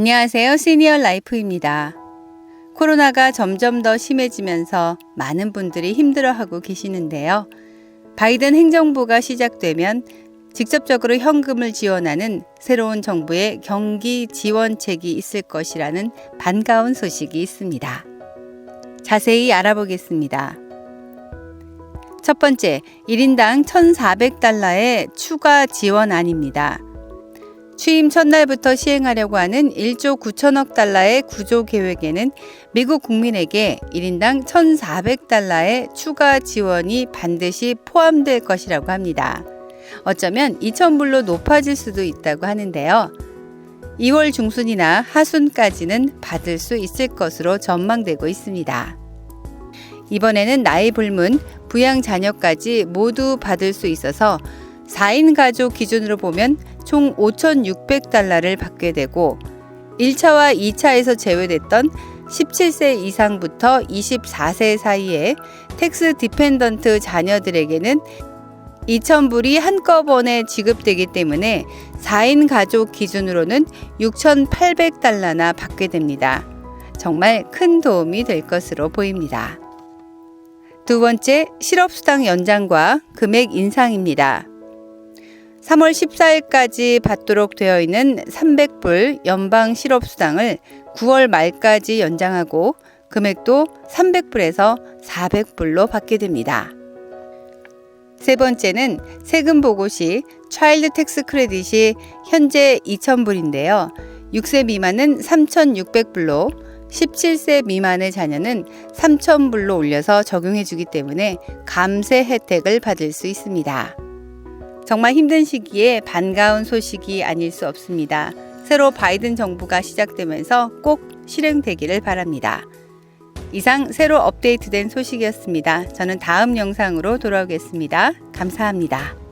안녕하세요. 시니어 라이프입니다. 코로나가 점점 더 심해지면서 많은 분들이 힘들어하고 계시는데요. 바이든 행정부가 시작되면 직접적으로 현금을 지원하는 새로운 정부의 경기 지원책이 있을 것이라는 반가운 소식이 있습니다. 자세히 알아보겠습니다. 첫 번째, 1인당 1,400달러의 추가 지원안입니다. 취임 첫날부터 시행하려고 하는 1조 9천억 달러의 구조 계획에는 미국 국민에게 1인당 1,400달러의 추가 지원이 반드시 포함될 것이라고 합니다. 어쩌면 2,000불로 높아질 수도 있다고 하는데요. 2월 중순이나 하순까지는 받을 수 있을 것으로 전망되고 있습니다. 이번에는 나이 불문, 부양 자녀까지 모두 받을 수 있어서 4인 가족 기준으로 보면 총 5,600달러를 받게 되고 1차와 2차에서 제외됐던 17세 이상부터 24세 사이의 텍스 디펜던트 자녀들에게는 2,000불이 한꺼번에 지급되기 때문에 4인 가족 기준으로는 6,800달러나 받게 됩니다. 정말 큰 도움이 될 것으로 보입니다. 두 번째, 실업수당 연장과 금액 인상입니다. 3월 14일까지 받도록 되어 있는 300불 연방 실업수당을 9월 말까지 연장하고 금액도 300불에서 400불로 받게 됩니다. 세 번째는 세금 보고 시 차일드 텍스 크레딧이 현재 2,000불인데요. 6세 미만은 3,600불로 17세 미만의 자녀는 3,000불로 올려서 적용해 주기 때문에 감세 혜택을 받을 수 있습니다. 정말 힘든 시기에 반가운 소식이 아닐 수 없습니다. 새로 바이든 정부가 시작되면서 꼭 실행되기를 바랍니다. 이상 새로 업데이트된 소식이었습니다. 저는 다음 영상으로 돌아오겠습니다. 감사합니다.